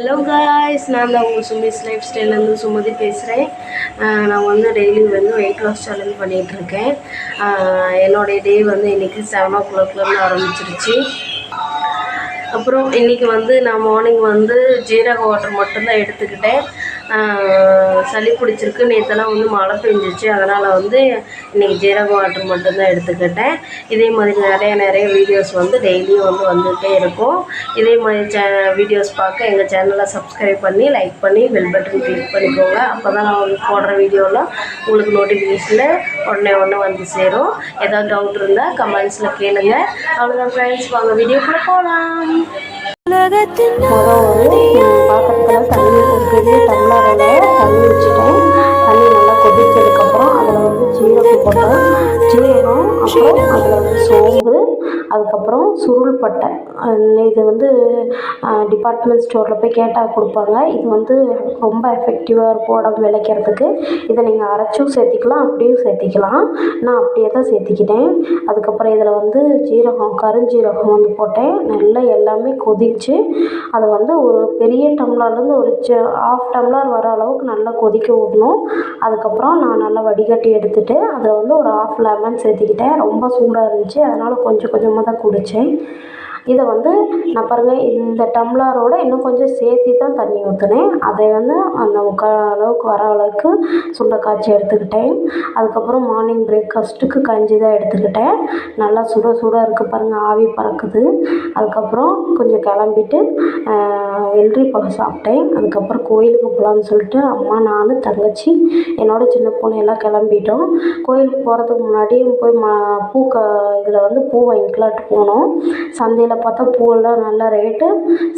Hello guys நான் தான் உங்கள் சுமிஸ் லைஃப் ஸ்டைல்லேருந்து சுமதி பேசுகிறேன் நான் வந்து டெய்லி வந்து வெயிட் லாஸ் சேலஞ்ச் பண்ணிகிட்ருக்கேன் என்னுடைய டே வந்து இன்றைக்கி செவன் ஓ கிளாக்லேருந்து ஆரம்பிச்சிருச்சு. அப்புறம் இன்றைக்கி வந்து நான் மார்னிங் வந்து ஜீரக வாட்டர் மட்டும்தான் எடுத்துக்கிட்டேன். சளி பிடிச்சிருக்கு. நேற்றெல்லாம் வந்து மழை பெஞ்சிச்சு. அதனால் வந்து இன்றைக்கி ஜீரக வாட்டர் மட்டும்தான் எடுத்துக்கிட்டேன். இதே மாதிரி நிறைய நிறைய வீடியோஸ் வந்து டெய்லியும் வந்து வந்துகிட்டே இருக்கும். இதே மாதிரி சே வீடியோஸ் பார்க்க எங்கள் சேனலை சப்ஸ்கிரைப் பண்ணி லைக் பண்ணி பெல் பட்டன் கிளிக் பண்ணிக்கோங்க. அப்போ தான் நான் போடுற வீடியோலாம் உங்களுக்கு நோட்டிஃபிகேஷனில் உடனே உடனே வந்து சேரும். ஏதாவது டவுட் இருந்தால் கமெண்ட்ஸில் கேளுங்க. அவ்வளோதான் ஃப்ரெண்ட்ஸ் வாங்க வீடியோக்குள்ளே போகலாம் ஒரு பாத்திரத்தில் தண்ணி ஒரு பெரிய ஜீரகம் அப்புறம் அதில் வந்து சோம்பு அதுக்கப்புறம் சுருள் பட்டை. இது வந்து டிபார்ட்மெண்ட் ஸ்டோரில் போய் கேட்டால் கொடுப்பாங்க. இது வந்து ரொம்ப எஃபெக்டிவாக இருக்கும் உடம்பு விளைக்கிறதுக்கு. இதை நீங்கள் அரைச்சும் சேர்த்திக்கலாம் அப்படியும் சேர்த்திக்கலாம். நான் அப்படியே தான் சேர்த்திக்கிட்டேன். அதுக்கப்புறம் இதில் வந்து ஜீரகம் கருஞ்சீரகம் வந்து போட்டேன். நல்லா எல்லாமே கொதித்து அதை வந்து ஒரு பெரிய டம்ளர்லேருந்து ஒரு ச ஆஃப் டம்ளர் வர அளவுக்கு நல்லா கொதிக்க விடணும். அதுக்கப்புறம் நான் நல்லா வடிகட்டி எடுத்துகிட்டு அதில் வந்து ஒரு ஆஃப் லெமன் சேர்த்திக்கிட்டேன். ரொம்ப சூடாக இருந்துச்சு. அதனால் கொஞ்சம் கொஞ்சமாக தான் குடித்தேன் இதை வந்து நான் பாருங்கள் இந்த டம்ளரோட இன்னும் கொஞ்சம் சேர்த்தி தான் தண்ணி ஊற்றினேன் அதை வந்து அந்த முக்கால் அளவுக்கு வர அளவுக்கு சுண்ட காய்ச்சி எடுத்துக்கிட்டேன். அதுக்கப்புறம் மார்னிங் பிரேக்ஃபாஸ்ட்டுக்கு கஞ்சி தான் எடுத்துக்கிட்டேன். நல்லா சுட சுட இருக்குது பாருங்கள் ஆவி பறக்குது. அதுக்கப்புறம் கொஞ்சம் கிளம்பிட்டு வெள்ளரி பழம் சாப்பிட்டேன். அதுக்கப்புறம் கோயிலுக்கு போகலான்னு சொல்லிட்டு அம்மா நான் தங்கச்சி என்னோட சின்ன பொண்ணு எல்லாம் கிளம்பிட்டோம். கோயிலுக்கு போகிறதுக்கு முன்னாடி போய் ம பூக்க இதில் வந்து பூ வாங்கிக்கலாட்டு போனோம். சந்தையில் பார்த்தா பூவெல்லாம் நல்ல ரேட்டு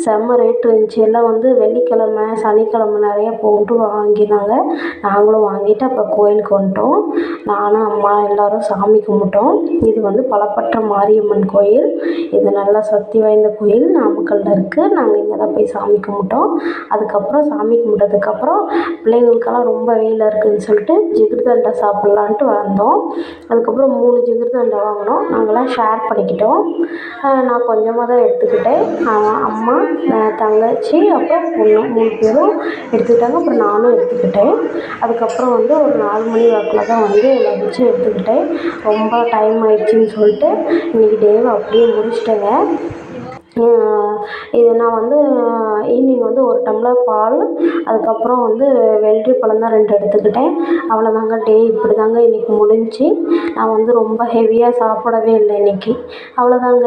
செம்ம ரேட் இருந்துச்சு. எல்லாம் வந்து வெள்ளிக்கிழம சனிக்கிழம நிறைய போட்டு வாங்கினாங்க. நாங்களும் வாங்கிட்டு அப்போ கோயிலுக்கு வந்துட்டோம். நானும் அம்மா எல்லோரும் சாமி கும்பிட்டோம். இது வந்து பலப்பற்ற மாரியம்மன் கோயில். இது நல்லா சக்தி வாய்ந்த கோயில். நாமக்கல்லில் இருக்குது நாங்கள் இங்கே தான் போய் சாமி கும்பிட்டோம். அதுக்கப்புறம் சாமி கும்பிட்டதுக்கப்புறம் பிள்ளைங்களுக்கெல்லாம் ரொம்ப வெயிலாக இருக்குதுன்னு சொல்லிட்டு ஜிகிர்தண்டா சாப்பிட்லான்ட்டு வந்தோம். அதுக்கப்புறம் மூணு ஜிகிர்தண்டா வாங்கினோம். நாங்களாம் ஷேர் பண்ணிக்கிட்டோம். நான் கொஞ்சம் கொஞ்சமாக தான் எடுத்துக்கிட்டேன். அம்மா தங்கச்சி அப்புறம் பொண்ணு மூணு பேரும் எடுத்துக்கிட்டாங்க. அப்புறம் நானும் எடுத்துக்கிட்டேன். அதுக்கப்புறம் வந்து ஒரு நாலு மணி வாக்கில் தான் வந்து லஞ்சும் எடுத்துக்கிட்டேன். ரொம்ப டைம் ஆயிடுச்சுன்னு சொல்லிட்டு இன்றைக்கி டேவை அப்படியே முடிச்சிட்டேங்க. இது நான் வந்து ஈவினிங் வந்து ஒரு டம்ளர் பால் அதுக்கப்புறம் வந்து வெள்ளரி பழம் தான் ரெண்டு எடுத்துக்கிட்டேன். அவ்வளோதாங்க டே இப்படி தாங்க இன்றைக்கி முடிஞ்சுச்சு நான் வந்து ரொம்ப ஹெவியாக சாப்பிடவே இல்லை இன்றைக்கி அவ்வளோதாங்க